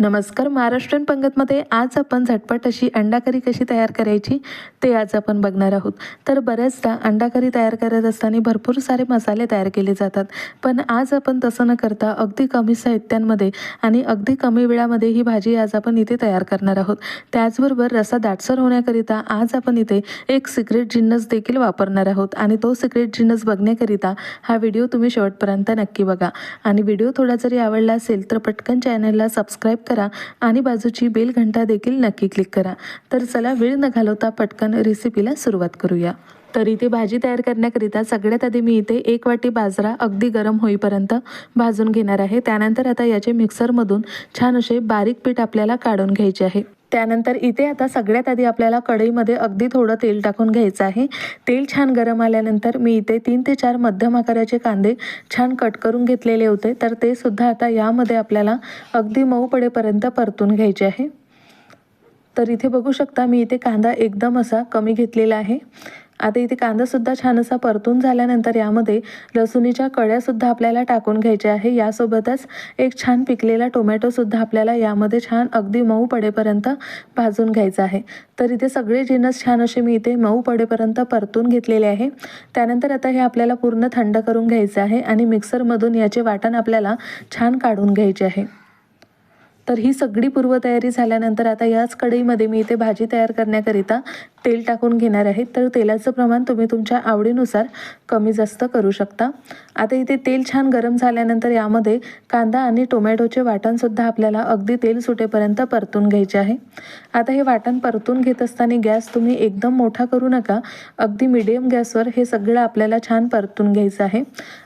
नमस्कार महाराष्ट्रीयन पंगतमध्ये आज आपण झटपट अशी अंडाकरी कशी तयार करायची ते आज आपण बघणार आहोत. तर बऱ्याचदा अंडाकरी तयार करत असताना भरपूर सारे मसाले तयार केले जातात. पण आज आपण तसं न करता अगदी कमी साहित्यांमध्ये आणि अगदी कमी वेळामध्ये ही भाजी आज आपण इथे तयार करणार आहोत. त्याचबरोबर रसा दाटसर होण्याकरिता आज आपण इथे एक सिक्रेट जिन्नस देखील वापरणार आहोत आणि तो सिक्रेट जिन्नस बघण्याकरिता हा व्हिडिओ तुम्ही शेवटपर्यंत नक्की बघा. आणि व्हिडिओ थोडा जरी आवडला असेल तर पटकन चॅनलला सबस्क्राईब करा आणि बाजूची बेल घंटा देखील नक्की क्लिक करा. तर चला वेळ न घालवता पटकन रेसिपीला सुरुवात करूया. तर इथे भाजी तयार करण्याकरिता सगळ्यात आधी मी इथे एक वाटी बाजरा अगदी गरम होईपर्यंत भाजून घेणार आहे. त्यानंतर आता याचे मिक्सरमधून छान असे बारीक पीठ आपल्याला काढून घ्यायचे आहे. त्यानंतर इथे आता सगळ्यात आधी आपल्याला कढईमध्ये अगदी थोडं तेल टाकून घ्यायचं आहे. तेल छान गरम आल्यानंतर मी इथे तीन ते चार मध्यम आकाराचे कांदे छान कट करून घेतलेले होते. तर ते सुद्धा आता यामध्ये आपल्याला अगदी मऊ पडेपर्यंत परतून घ्यायचे आहे. तर इथे बघू शकता मी इथे कांदा एकदम असा कमी घेतलेला आहे. आता इथे कांदासुद्धा छान असा परतून झाल्यानंतर यामध्ये लसुणीच्या कळ्यासुद्धा आपल्याला टाकून घ्यायच्या आहे. यासोबतच एक छान पिकलेला टोमॅटोसुद्धा आपल्याला यामध्ये छान अगदी मऊ पडेपर्यंत भाजून घ्यायचा आहे. तर इथे सगळे जिनस छान असे मी इथे मऊ पडेपर्यंत परतून घेतलेले आहे. त्यानंतर आता हे आपल्याला पूर्ण थंड करून घ्यायचं आहे आणि मिक्सरमधून याचे वाटण आपल्याला छान काढून घ्यायचे आहे. तर ही सगळी पूर्वतयारी झाल्यानंतर आता याच कढईमध्ये मी इथे भाजी तयार करण्याकरिता तेल टाकून घेणार आहे. तर तेलाचं प्रमाण तुम्ही तुमच्या आवडीनुसार कमी जास्त करू शकता. आता इथे तेल छान गरम झाल्यानंतर यामध्ये कांदा आणि टोमॅटोचे वाटणसुद्धा आपल्याला अगदी तेल सुटेपर्यंत परतून घ्यायचे आहे. आता हे वाटण परतून घेत असताना गॅस तुम्ही एकदम मोठा करू नका. अगदी मिडियम गॅसवर हे सगळं आपल्याला छान परतून घ्यायचं आहे.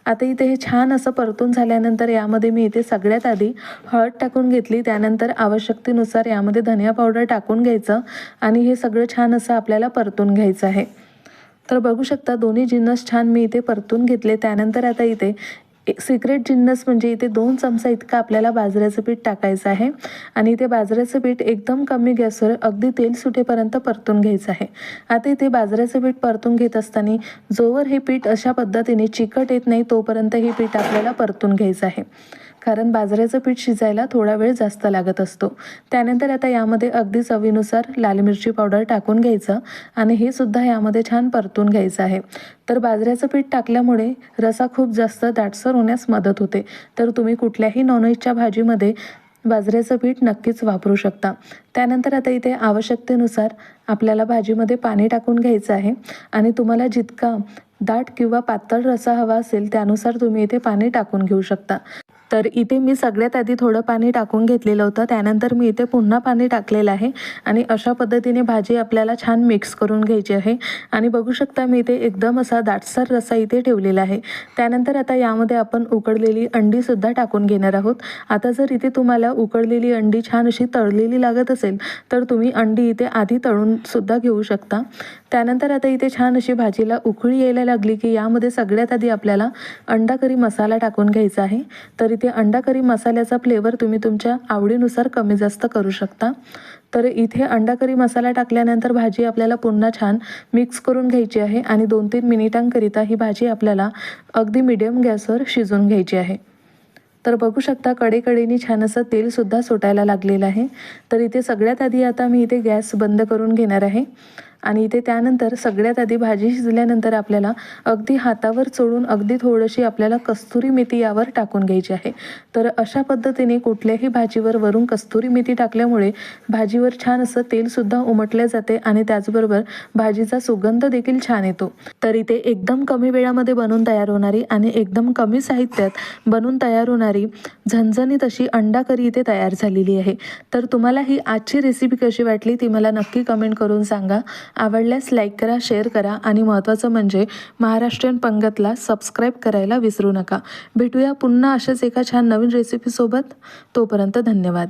आता इथे हे छान असं परतून झाल्यानंतर यामध्ये मी इथे सगळ्यात आधी हळद टाकून घेतली. त्यानंतर आवश्यकतेनुसार यामध्ये धनिया पावडर टाकून घ्यायचं. आणि हे सगळं छान असं आपल्याला परतून घ्यायचं आहे. तर बघू शकता दोन्ही जिन्नस छान मी इथे परतून घेतले. त्यानंतर आता इथे एक सिक्रेट जिन्नस म्हणजे इथे दोन चमचा इतका आपल्याला बाजऱ्याचं पीठ टाकायचं आहे. आणि इथे बाजऱ्याचं पीठ एकदम कमी गॅसवर अगदी तेल सुटेपर्यंत परतून घ्यायचं आहे. आता इथे बाजऱ्याचं पीठ परतून घेत असताना जोवर हे पीठ अशा पद्धतीने चिकट येत नाही तोपर्यंत हे पीठ आपल्याला परतून घ्यायचं आहे. कारण बाजऱ्याचं पीठ शिजायला थोडा वेळ जास्त लागत असतो. त्यानंतर आता यामध्ये अगदी चवीनुसार लाल मिरची पावडर टाकून घ्यायचं आणि हे सुद्धा यामध्ये छान परतून घ्यायचं आहे. तर बाजऱ्याचं पीठ टाकल्यामुळे रसा खूप जास्त दाटसर होण्यास मदत होते. तर तुम्ही कुठल्याही नॉनव्हेजच्या भाजीमध्ये बाजऱ्याचं पीठ नक्कीच वापरू शकता. त्यानंतर आता इथे आवश्यकतेनुसार आपल्याला भाजीमध्ये पाणी टाकून घ्यायचं आहे आणि तुम्हाला जितका दाट किंवा पातळ रसा हवा असेल त्यानुसार तुम्ही इथे पाणी टाकून घेऊ शकता. तर इथे मी सगळ्यात आधी थोडं पाणी टाकून घेतलेलं होतं. त्यानंतर मी इथे पुन्हा पाणी टाकलेलं आहे. आणि अशा पद्धतीने भाजी आपल्याला छान मिक्स करून घ्यायची आहे. आणि बघू शकता मी इथे एकदम असा दाटसर रसा इथे ठेवलेला आहे. त्यानंतर आता यामध्ये आपण उकडलेली अंडीसुद्धा टाकून घेणार आहोत. आता जर इथे तुम्हाला उकडलेली अंडी छान अशी तळलेली लागत असेल तर तुम्ही अंडी इथे आधी तळूनसुद्धा घेऊ शकता. त्यानंतर आता इथे छान अशी भाजीला उकळी यायला लागली की यामध्ये सगळ्यात आधी आपल्याला अंडा करी मसाला टाकून घ्यायचा आहे. तर इथे अंडा करी मसाल्याचा फ्लेवर तुम्ही तुमच्या आवडीनुसार कमी जास्त करू शकता. तर इथे अंडा करी मसाला टाकल्यानंतर भाजी आपल्याला पुन्हा छान मिक्स करून घ्यायची आहे आणि दोन तीन मिनिटांकरिता ही भाजी आपल्याला अगदी मिडियम गॅसवर शिजवून घ्यायची आहे. तर बघू शकता कडेकडेनी छान असं तेलसुद्धा सुटायला लागलेलं आहे. तर इथे सगळ्यात आधी आता मी इथे गॅस बंद करून घेणार आहे. आणि इथे त्यानंतर सगळ्यात आधी भाजी शिजल्यानंतर आपल्याला अगदी हातावर चोळून अगदी थोडीशी आपल्याला कस्तुरी मेथी यावर टाकून घ्यायची आहे. तर अशा पद्धतीने कुठल्याही भाजीवर वरून कस्तुरी मेथी टाकल्यामुळे भाजीवर छान असं तेलसुद्धा उमटले जाते आणि त्याचबरोबर भाजीचा सुगंध देखील छान येतो. तर इथे एकदम कमी वेळामध्ये बनवून तयार होणारी आणि एकदम कमी साहित्यात बनवून तयार होणारी झणझणीत अशी अंडा करी इथे तयार झालेली आहे. तर तुम्हाला ही आजची रेसिपी कशी वाटली ती मला नक्की कमेंट करून सांगा. आवडल्यास लाईक करा शेअर करा आणि महत्त्वाचं म्हणजे महाराष्ट्रीयन पंगतला सबस्क्राईब करायला विसरू नका. भेटूया पुन्हा अशाच एका छान नवीन रेसिपीसोबत तोपर्यंत धन्यवाद.